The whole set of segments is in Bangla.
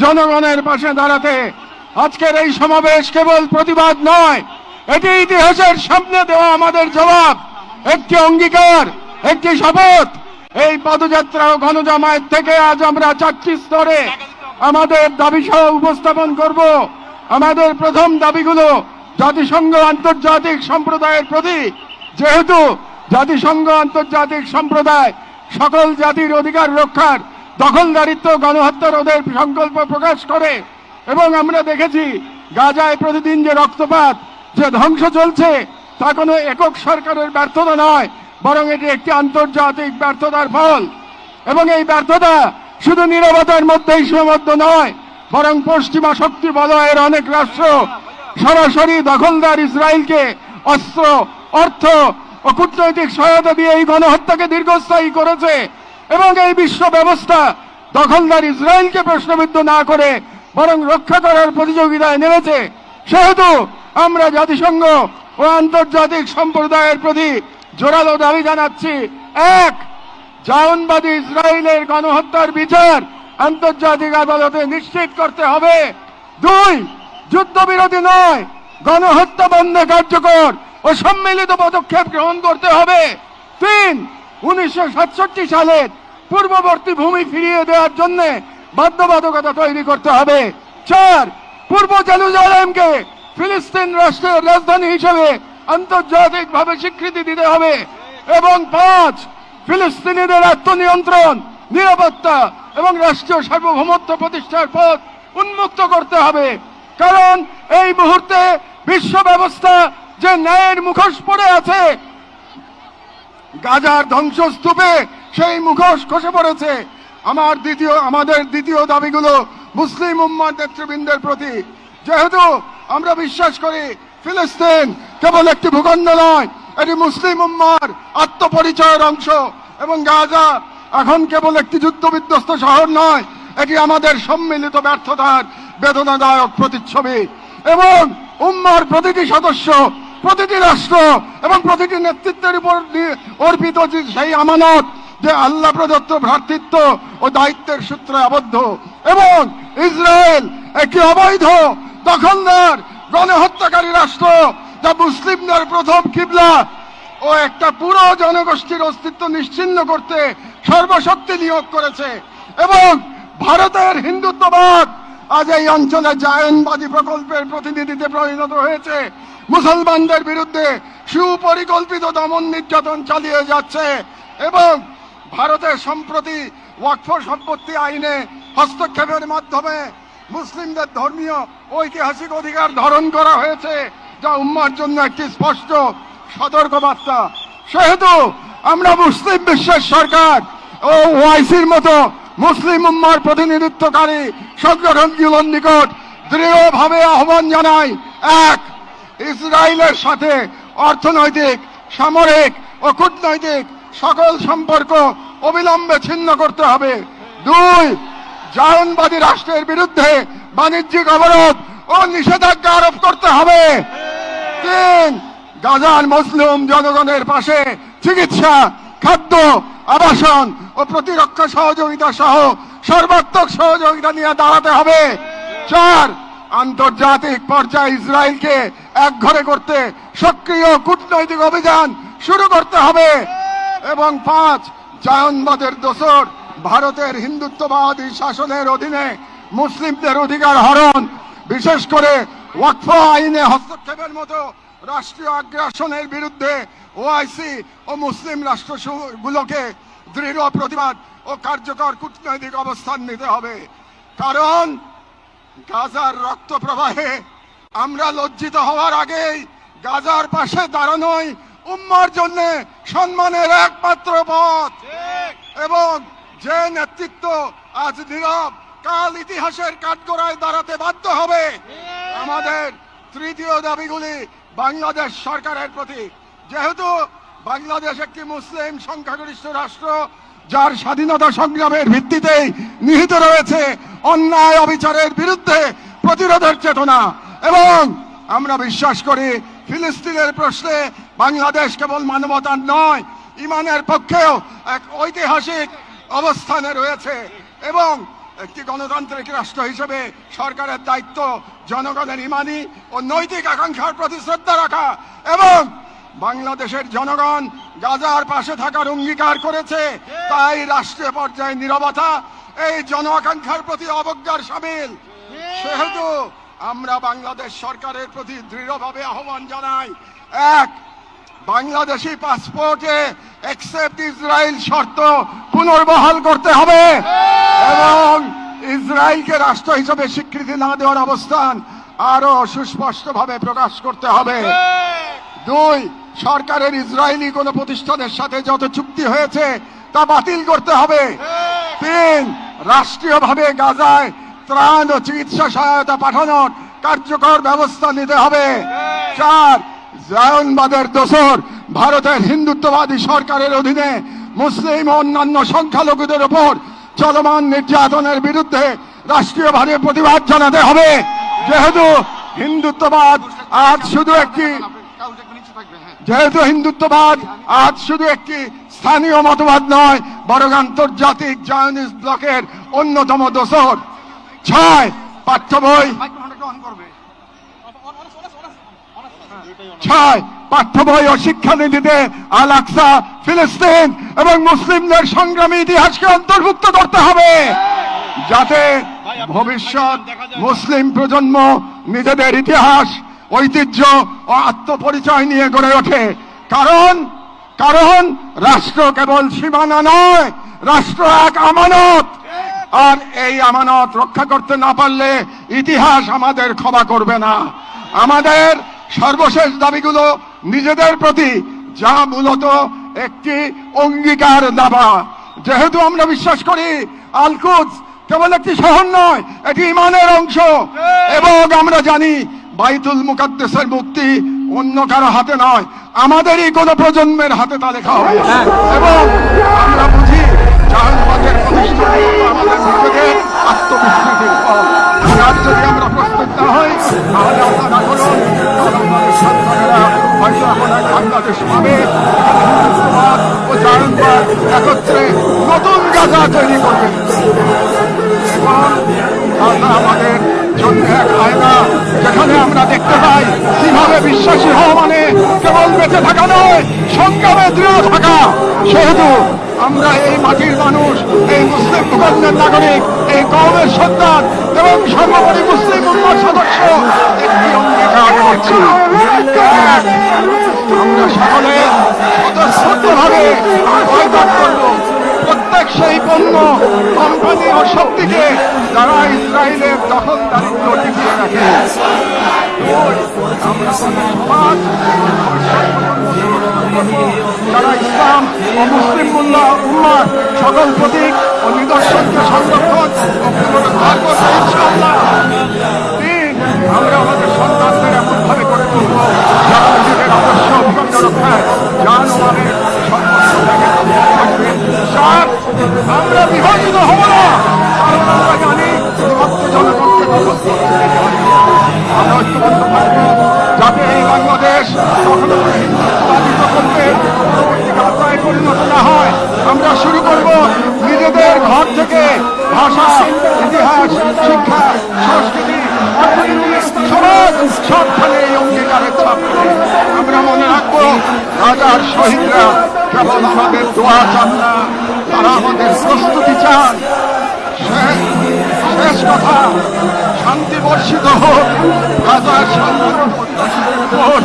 জনগণের পাশে দাঁড়াতে আজকের এই সমাবেশ কেবল প্রতিবাদ নয়, এটি ইতিহাসের সামনে দেওয়া আমাদের জবাব। একটি অঙ্গীকার, একটি শপথ। এই পদযাত্রা ও গণজামায়াত থেকে আজ আমরা চারটি স্তরে আমাদের দাবি সহ উপস্থাপন করব। আমাদের প্রথম দাবিগুলো জাতিসংঘ আন্তর্জাতিক সম্প্রদায়ের প্রতি যেহেতু জাতিসংঘ আন্তর্জাতিক সম্প্রদায় সকল জাতির অধিকার রক্ষার দখলদারিত্ব গণহত্যা রোধের সংকল্প প্রকাশ করে। এবং আমরা দেখেছি, গাজায় প্রতিদিন যে রক্তপাত, যে ধ্বংস চলছে, তা কোনো একক সরকারের ব্যর্থতা নয়, বরং এটি একটি আন্তর্জাতিক ব্যর্থতার ফল। এবং এই ব্যর্থতা শুধু নিরবতার মধ্যেই সীমাবদ্ধ নয়, বরং পশ্চিমা শক্তি বলয়ের অনেক রাষ্ট্র সরাসরি দখলদার ইসরায়েলকে অস্ত্র, অর্থ ও কূটনৈতিক সহায়তা দিয়ে এই গণহত্যাকে দীর্ঘস্থায়ী করেছে। এবং এই বিশ্ব ব্যবস্থা দখলদার ইসরায়েলকে প্রশ্নবিদ্ধ না করে বরং রক্ষা করার প্রতিযোগিতায় নেমেছে। সেহেতু আমরা জাতিসংঘ ও আন্তর্জাতিক সম্প্রদায়ের প্রতি জোরালো দাবি জানাচ্ছি। এক জাউনবাদী ইসরায়েলের গণহত্যার বিচার আন্তর্জাতিক আদালতে নিশ্চিত করতে হবে। দুই, যুদ্ধবিরতি নয়, গণহত্যা বন্ধে কার্যকর ও সম্মিলিত পদক্ষেপ গ্রহণ করতে হবে। তিন, উনিশশো সালের পূর্ববর্তী ভূমি ফিরিয়ে দেওয়ার জন্য বাধ্যবাধকতা তৈরি করতে হবে। চার, পূর্ব জেরুজালেমকে ফিলিস্তিন রাষ্ট্রের রাজধানী হিসেবে আন্তর্জাতিকভাবে স্বীকৃতি দিতে হবে। এবং পাঁচ, ফিলিস্তিনিদের আত্মনিয়ন্ত্রণ, নিরাপত্তা এবং রাষ্ট্রীয় সার্বভৌমত্ব প্রতিষ্ঠার পথ উন্মুক্ত করতে হবে। কারণ এই মুহূর্তে বিশ্ব ব্যবস্থা যে ন্যায়ের মুখোশ পড়ে আছে, গাজার ধ্বংসস্তূপে সেই মুখোশ খসে পড়েছে। আমার দ্বিতীয়, আমাদের দ্বিতীয় দাবিগুলো মুসলিম উম্মার নেতৃবৃন্দের প্রতি। যেহেতু আমরা বিশ্বাস করি ফিলিস্তিন কেবল একটি ভূখণ্ড নয়, এটি মুসলিম উম্মার আত্মপরিচয়ের অংশ এবং গাজা এখন কেবল একটি যুদ্ধ বিধ্বস্ত শহর নয়, এটি আমাদের সম্মিলিত ব্যর্থতার বেদনাদায়ক প্রতিচ্ছবি। এবং উম্মার প্রতিটি সদস্য, প্রতিটি রাষ্ট্র এবং প্রতিটি নেতৃত্বের উপর অর্পিত সেই আমানত যে আল্লাহ প্রদত্ত ভ্রাতৃত্ব ও দায়িত্বের সূত্রে আবদ্ধ। এবং ইসরায়েল একটি অবৈধ দখলদার গণহত্যাকারী রাষ্ট্র, যা মুসলিমদের প্রথম কিবলা ও একটা পুরো জনগোষ্ঠীর অস্তিত্ব নিশ্চিন্ন করতে সর্বশক্তি নিয়োগ করেছে। এবং ভারতের হিন্দুত্ববাদ আজ এই অঞ্চলে জায়নবাদী প্রকল্পের প্রতিনিধিতে পরিণত হয়েছে। মুসলমানদের বিরুদ্ধে সুপরিকল্পিত দমন নির্যাতন চালিয়ে যাচ্ছে। এবং ভারতের সম্প্রতি ওয়াকফ সম্পত্তি আইনে হস্তক্ষেপের মাধ্যমে মুসলিমদের ধর্মীয় ঐতিহাসিক অধিকার ধারণ করা হয়েছে, যা উম্মার জন্য একটি স্পষ্ট সতর্কবার্তা। সেহেতু আমরা মুসলিম বিশ্বের সরকার ও ওয়াইসির মতো মুসলিম উম্মার প্রতিনিধিত্বকারী সংগঠনগুলোর নিকট দৃঢ়ভাবে আহ্বান জানাই, এক, ইসরায়েলের সাথে অর্থনৈতিক, সামরিক ও কূটনৈতিক সকল সম্পর্ক অবিলম্বে ছিন্ন করতে হবে। দুই, জায়নবাদী রাষ্ট্রের বিরুদ্ধে বাণিজ্যিক অবরোধ ও নিষেধাজ্ঞা আরোপ করতে হবে। তিন, গাজার মুসলিম জনগণের পাশে চিকিৎসা, খাদ্য, আবাসন ও প্রতিরক্ষা সহযোগিতা সহ সর্বাত্মক সহযোগিতা নিয়ে দাঁড়াতে হবে। চার, আন্তর্জাতিক পর্যায়ে ইসরায়েলকে এক ঘরে করতে সক্রিয় কূটনৈতিক অভিযান শুরু করতে হবে। এবং পাঁচ জায়নবাদের দোসর, ভারতের হিন্দুত্ববাদী শাসনের অধীনে মুসলিমদের অধিকার হরণ, বিশেষ করে ওয়াকফ আইনে হস্তক্ষেপের মতো রাষ্ট্রীয় আগ্রাসনের বিরুদ্ধে ওআইসি ও মুসলিম রাষ্ট্রগুলোকে দৃঢ় প্রতিবাদ ও কার্যকর কূটনৈতিক অবস্থান নিতে হবে। কারণ গাজার রক্ত প্রবাহে আমরা লজ্জিত হওয়ার আগেই গাজার পাশে দাঁড়ানোই উম্মার জন্য সম্মানের একমাত্র পথ। এবং যে নেতৃত্ব আজ নীরব কাল ইতিহাসের কাঠগড়ায় দাঁড়াতে বাধ্য হবে আমাদের তৃতীয় দাবিগুলি বাংলাদেশ সরকারের প্রতি। যেহেতু বাংলাদেশ একটি মুসলিম সংখ্যাগরিষ্ঠ রাষ্ট্র যার স্বাধীনতা সংগ্রামের ভিত্তিতেই নিহিত রয়েছে অন্যায় অবিচারের বিরুদ্ধে প্রতিরোধের চেতনা এবং আমরা বিশ্বাস করি ফিলিস্তিনের প্রশ্নে বাংলাদেশ কেবল মানবতার নয়, ইমানের পক্ষেও এক ঐতিহাসিক অবস্থানে রয়েছে এবং একটি গণতান্ত্রিক রাষ্ট্র হিসেবে সরকারের দায়িত্ব জনগণের ইমানি ও নৈতিক আকাঙ্ক্ষার প্রতি শ্রদ্ধা রাখা এবং বাংলাদেশের জনগণ গাজার পাশে থাকার অঙ্গীকার করেছে, তাই রাষ্ট্রীয় পর্যায়ে নিরবতা এই জন আকাঙ্ক্ষার প্রতি অবজ্ঞার সামিল। সেহেতু আমরা বাংলাদেশ সরকারের প্রতি দৃঢ়ভাবে আহ্বান জানাই এক বাংলাদেশি পাসপোর্টে এক্সেপ্ট ইসরায়েল শর্ত পুনর্বহাল করতে হবে এবং ইসরায়েলকে রাষ্ট্র হিসেবে স্বীকৃতি না দেওয়ার অবস্থান আরও সুস্পষ্টভাবে প্রকাশ করতে হবে। দুই সরকারের ইসরায়েলি কোন প্রতিষ্ঠানের সাথে যত চুক্তি হয়েছে তা বাতিল করতে হবে। তিন রাষ্ট্রীয়ভাবে গাজায় ত্রাণ ও চিকিৎসা সহায়তা পাঠানোর কার্যকর ব্যবস্থা নিতে হবে। চার, জায়নবাদের দোসর, ভারতের হিন্দুত্ববাদী সরকারের অধীনে মুসলিম ও অন্যান্য সংখ্যালঘুদের ওপর চলমান নির্যাতনের বিরুদ্ধে রাষ্ট্রীয়ভাবে প্রতিবাদ জানাতে হবে। যেহেতু হিন্দুত্ববাদ আজ শুধু একটি যেহেতু হিন্দুত্ববাদ আজ শুধু একটি স্থানীয় মতবাদ নয়, বরং আন্তর্জাতিক জায়নিস্ট ব্লকের অন্যতম দোসর। ছয়, পাঠ্য বই। ছয়, পাঠ্য বই ও শিক্ষানীতিতে আল ফিলিস্তিন এবং মুসলিমদের সংগ্রামী ইতিহাসকে অন্তর্ভুক্ত করতে হবে। যাতে ভবিষ্যৎ মুসলিম প্রজন্ম নিজেদের ইতিহাস, ঐতিহ্য ও আত্মপরিচয় নিয়ে গড়ে ওঠে। কারণ কারণ রাষ্ট্র কেবল সীমানা নয়, রাষ্ট্র এক আমানত। আর এই আমানত রক্ষা করতে না পারলে ইতিহাস আমাদের ক্ষমা করবে না। আমাদের সর্বশেষ দাবিগুলো নিজেদের প্রতি যা মূলত একটি অঙ্গীকার দাবা। যেহেতু আমরা বিশ্বাস করি আলকুদ কেবল একটি শহর নয় এটি ইমানের অংশ। এবং আমরা জানি বাইতুল মুকাদ্দেসের মুক্তি অন্য কারও হাতে নয় আমাদেরই কোন প্রজন্মের হাতে তা লেখা হবে এবং আমরা বুঝি নিজেদের আত্মবিস্মৃতির ফল এবং যদি আমরা প্রস্তুত না হই তাহলে আপনারা এক বাংলাদেশ পাবে ও একত্রে নতুন গাজা তৈরি করবে আল্লাহ আমাদের জন্য এক আয়না যেখানে আমরা দেখতে পাই কীভাবে বিশ্বাসী হওয়া মানে কেবল বেঁচে থাকা নয়, সংগ্রামে দৃঢ় থাকা। সেহেতু আমরা এই মাটির মানুষ, এই মুসলিম ভূখণ্ডের নাগরিক, এই কওমের সন্তান এবং সর্বোপরি মুসলিম উম্মার সদস্য। একটি অঙ্গীকার করছি আমরা সকলে স্বতঃস্ফূর্তভাবে বয়কট করব, প্রত্যেক সেই পণ্য, কোম্পানি ও শক্তিকে যারা ইসরায়েলের দখল দারিদ্র টিকিয়ে রাখে। সমাজ ইসলাম ও মুসলিম উল্লাহ উম্মার সকল প্রতীক ও নিদর্শনকে সংরক্ষণ ও পুনরুদ্ধার করতে আমরা আমাদের সন্তানদের এমন ভাবে করে তুলব যারা নিজেদের আদর্শ অভিজ্ঞতা রক্ষায় সর্বোচ্চ চার আমরা বিভাজিত হব না। সবখানে এই অঙ্গীকারের ছাপ আমরা মনে রাখব, রাজার শহীদরা কেবল আমাদের দোয়া চান না, তারা আমাদের প্রস্তুতি চান। শেষ কথা, শান্তি বর্ষিত হোক, রাজার উপর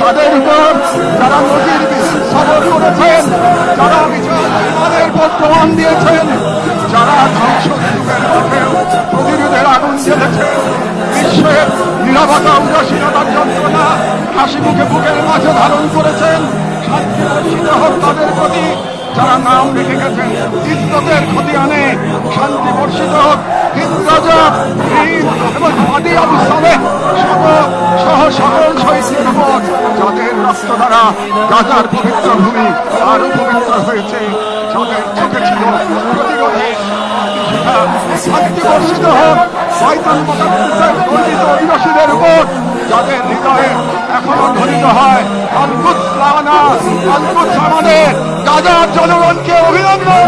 তাদের উপর যারা নদীর সবর করেছেন, যারা বিজয়ের পর প্রমাণ দিয়েছেন, যারা ধ্বংস যুগের প্রতিরোধের আগুন জ্বেলেছেন, বিশ্বের নিরবতা উদাসীনতার যন্ত্রণা, হাসি মুখে বুকের মাঝে ধারণ করেছেন। তাদের প্রতি যারা নাম রেখে গেছেন, ইজ্জতের ক্ষতি আনে। শান্তি বর্ষিত হোক। হিন্দরাজা এবং আদি আবু সালেহ সহ সকল উপর যাদের রক্ত দ্বারা গাজার পবিত্র ভূমি আরও পবিত্র হয়েছে। যাদের চোখে ছিল শান্তি বর্ষিত হোক শয়তান গর্বিত অধিবাসীদের উপর যাদের হৃদয়ে এখনও ধ্বনিত হয় অদ্ভুত লানা অদ্ভুত আমাদের গাজার জনগণকে অভিনন্দন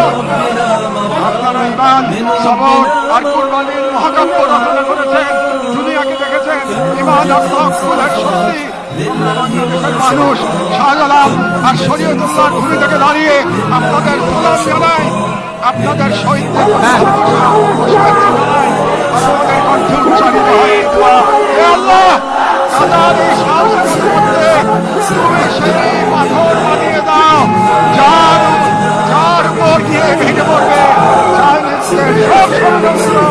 আপনারা ইমান সবর আর কুরবানির মহাকাব্য রচনা করেছেন দুনিয়াকে দেখেছেন ইমান আর তহকুলের শক্তি মানুষ, শাহজালাল আর শরীয়তুল্লাহ ভূমি থেকে দাঁড়িয়ে আপনাদের সালাম জানাই আপনাদের কণ্ঠে উচ্চারিত হয় এই দোয়া। হে আল্লাহ কাদার এই সাহসের মধ্যে তুমি সেই পাথর বানিয়ে দাও যার যার উপর দিয়ে ভেঙে পড়বে সব বাংলাদেশের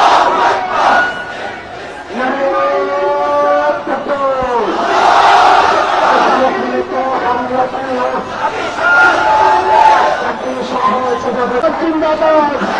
একটা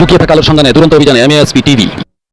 লুকিয়ে থাকা আলোর সন্ধানে দুরন্ত অভিযানে এমএএসপি টিভি